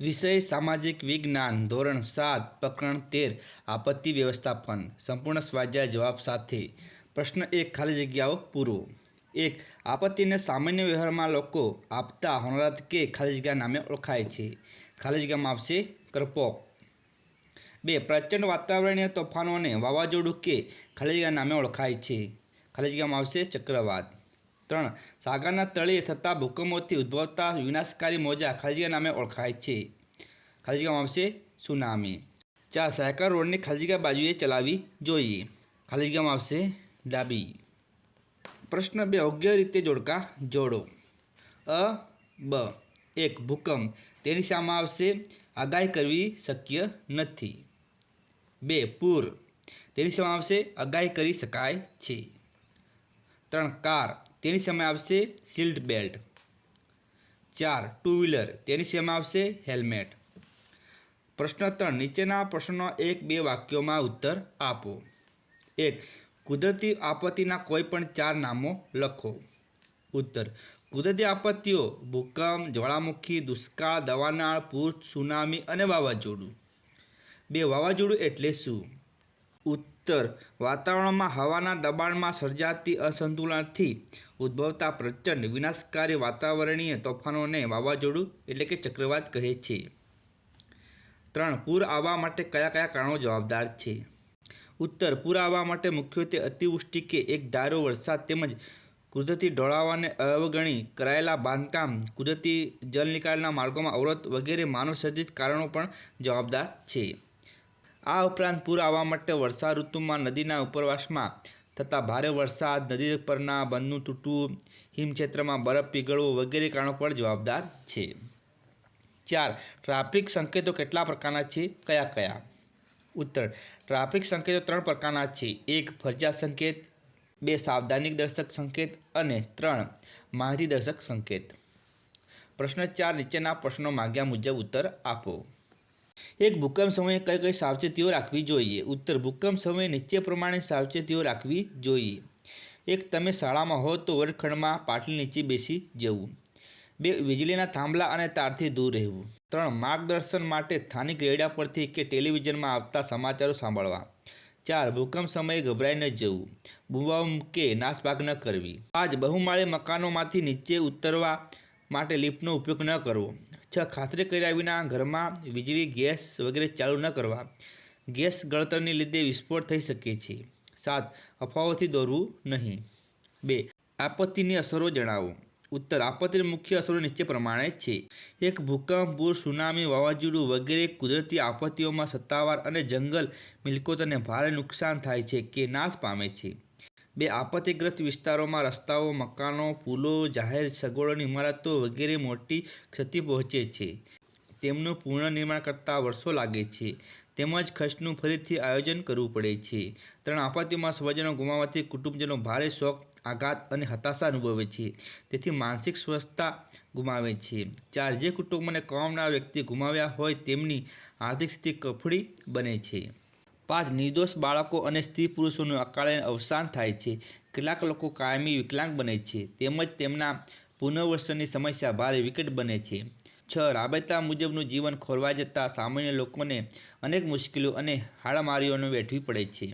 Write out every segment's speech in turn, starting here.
વિષય સામાજિક વિજ્ઞાન, ધોરણ સાત, પ્રકરણ તેર, આપત્તિ વ્યવસ્થાપન, સંપૂર્ણ સ્વાધ્યાય જવાબ સાથે. પ્રશ્ન એક, ખાલી જગ્યાઓ પૂરો. એક, આપત્તિને સામાન્ય વ્યવહારમાં લોકો આપતા હોનારત કે ખાલી જગ્યા નામે ઓળખાય છે. ખાલી જગ્યામાં આવશે કરપોક. બે પ્રચંડ વાતાવરણીય તોફાનોને વાવાઝોડું કે ખાલી જગ્યા નામે ઓળખાય છે. ખાલી જગ્યામાં આવશે ચક્રવાત. ત્રણ. સાગરના તળિયે થતા ભૂકંપોથી ઉદ્ભવતા વિનાશકારી મોજા ખાલી નામે ઓળખાય છે. ખાલજીગામ આવશે સુનામી. ચાર, સાયકલ રોડની ખાલજીગા બાજુએ ચલાવી જોઈએ. ખાલી આવશે ડાબી. પ્રશ્ન બે, યોગ્ય રીતે જોડકા જોડો. અ, બ, એક, ભૂકંપ. તેની સામે આવશે આગાહી કરવી શક્ય નથી. બે, પૂર. તેની સામે આવશે આગાહી કરી શકાય છે. ત્રણ, કાર. તેની સામે આવશે સીલ્ડ બેલ્ટ. ચાર, ટુ વ્હીલર, તેની સામે આવશે હેલ્મેટ. પ્રશ્ન ત્રણ, નીચેના પ્રશ્નો એક, બે વાક્યોમાં ઉત્તર આપો. એક, કુદરતી આપત્તિના કોઈ પણ ચાર નામો લખો. ઉત્તર, કુદરતી આપત્તિઓ, ભૂકંપ, જ્વાળામુખી, દુષ્કાળ, દવાનાળ, પૂર, સુનામી અને વાવાઝોડું. બે, વાવાઝોડું એટલે શું? ઉત્તર વાતાવરણમાં હવાના દબાણમાં સર્જાતી અસંતુલનથી ઉદ્ભવતા પ્રચંડ વિનાશકારી વાતાવરણીય તોફાનોને વાવાઝોડું એટલે કે ચક્રવાત કહે છે. ત્રણ, પૂર આવવા માટે કયા કયા કારણો જવાબદાર છે? ઉત્તર, પૂર આવવા માટે મુખ્યત્વે અતિવૃષ્ટિ કે એક ધારો વરસાદ તેમજ કુદરતી ઢોળાવાને અવગણી કરાયેલા બાંધકામ, કુદરતી જલ નિકાલના માર્ગોમાં અવરોધ વગેરે માનવસર્જિત કારણો પણ જવાબદાર છે. આ ઉપરાંત પૂર આવવા માટે વર્ષા ઋતુમાં નદીના ઉપરવાસમાં થતા ભારે વરસાદ, નદી પરના બંધનું તૂટવું, હિમક્ષેત્રમાં બરફ પીગળવો વગેરે કારણો પણ જવાબદાર છે. ચાર, ટ્રાફિક સંકેતો કેટલા પ્રકારના છે? કયા કયા? ઉત્તર, ટ્રાફિક સંકેતો ત્રણ પ્રકારના છે. એક, ફરજિયાત સંકેત. બે સાવધાનિક દર્શક સંકેત. અને ત્રણ, માહિતી દર્શક સંકેત. પ્રશ્ન ચાર, નીચેના પ્રશ્નો માગ્યા મુજબ ઉત્તર આપો. એક ભૂકંપ સમયે કઈ કઈ સાવચેતીઓ રાખવી જોઈએ? ઉત્તર, ભૂકંપ સમયે નીચે પ્રમાણે સાવચેતીઓ રાખવી જોઈએ. એક, તમે શાળામાં હો તો વર્ગખંડમાં પાટલી નીચે બેસી જવું. બે, વીજળીના થાંભલા અને તારથી દૂર રહેવું. ત્રણ, માર્ગદર્શન માટે સ્થાનિક રેડિયા પરથી કે ટેલિવિઝનમાં આવતા સમાચારો સાંભળવા. ચાર, ભૂકંપ સમયે ગભરાઈ ન જવું. બૂમ કે નાસભાગ ન કરવી. પાંચ, બહુમાળી મકાનોમાંથી નીચે ઉતરવા માટે લિફ્ટનો ઉપયોગ ન કરવો. છ ખાતરી કર્યા વિના ઘરમાં વીજળી, ગેસ વગેરે ચાલુ ન કરવા. ગેસ ગળતરને લીધે વિસ્ફોટ થઈ શકે છે. સાત, અફવાઓથી દોરવું નહીં. બે, આપત્તિની અસરો જણાવો. ઉત્તર, આપત્તિની મુખ્ય અસરો નીચે પ્રમાણે છે. એક, ભૂકંપ, પૂર, સુનામી, વાવાઝોડું વગેરે કુદરતી આપત્તિઓમાં સત્તાવાર અને જંગલ મિલકતોને ભારે નુકસાન થાય છે કે નાશ પામે છે. બે આપત્તિગ્રસ્ત વિસ્તારોમાં રસ્તાઓ, મકાનો, પુલો, જાહેર સગવડોની ઇમારતો વગેરે મોટી ક્ષતિ પહોંચે છે. તેમનું પુનઃનિર્માણ કરતાં વર્ષો લાગે છે. તેમજ ખર્ચનું ફરીથી આયોજન કરવું પડે છે. ત્રણ આપત્તિમાં સ્વજનો ગુમાવવાથી કુટુંબજનો ભારે શોક, આઘાત અને હતાશા અનુભવે છે. તેથી માનસિક સ્વસ્થતા ગુમાવે છે. ચાર જે કુટુંબને કમાવનાર વ્યક્તિ ગુમાવ્યા હોય તેમની આર્થિક સ્થિતિ કફળી બને છે. પાંચ નિર્દોષ બાળકો અને સ્ત્રી પુરુષોનું અકાળે અવસાન થાય છે. કેટલાક લોકો કાયમી વિકલાંગ બને છે. તેમજ તેમના પુનર્વસનની સમસ્યા ભારે વિકટ બને છે. છ, રાબેતા મુજબનું જીવન ખોરવાઈ જતાં સામાન્ય લોકોને અનેક મુશ્કેલીઓ અને હાડામારીઓને વેઠવી પડે છે.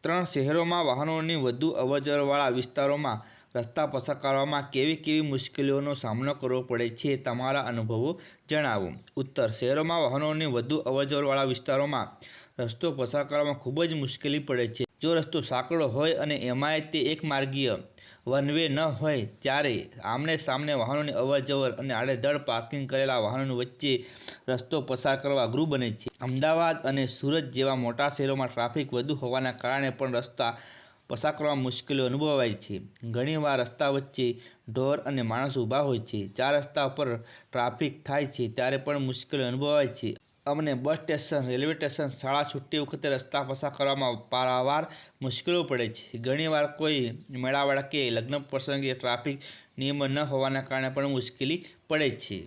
ત્રણ, શહેરોમાં વાહનોની વધુ અવરજવરવાળા વિસ્તારોમાં રસ્તા પસાર કરવામાં કેવી કેવી મુશ્કેલીઓનો સામનો કરવો પડે છે તમારા અનુભવો જણાવો. ઉત્તર, શહેરોમાં વાહનોની વધુ અવરજવરવાળા વિસ્તારોમાં રસ્તો પસાર કરવામાં ખૂબ જ મુશ્કેલી પડે છે. જો રસ્તો સાંકડો હોય અને એમાંય તે એક માર્ગીય વન વે ન હોય ત્યારે આમને સામને વાહનોની અવરજવર અને આડેધડ પાર્કિંગ કરેલા વાહનોની વચ્ચે રસ્તો પસાર કરવા અઘરું બને છે. અમદાવાદ અને સુરત જેવા મોટા શહેરોમાં ટ્રાફિક વધુ હોવાના કારણે પણ રસ્તા પસાર કરવામાં મુશ્કેલીઓ અનુભવાય છે. ઘણીવાર રસ્તા વચ્ચે ઢોર અને માણસ ઊભા હોય છે. ચાર રસ્તા પર ટ્રાફિક થાય છે ત્યારે પણ મુશ્કેલીઓ અનુભવાય છે. અમને બસ સ્ટેશન, રેલવે સ્ટેશન, શાળા છૂટતી વખતે રસ્તા પસાર કરવામાં પારાવાર મુશ્કેલીઓ પડે છે. ઘણીવાર કોઈ મેળાવડા કે લગ્ન પ્રસંગે ટ્રાફિક નિયમો ન હોવાના કારણે પણ મુશ્કેલી પડે છે.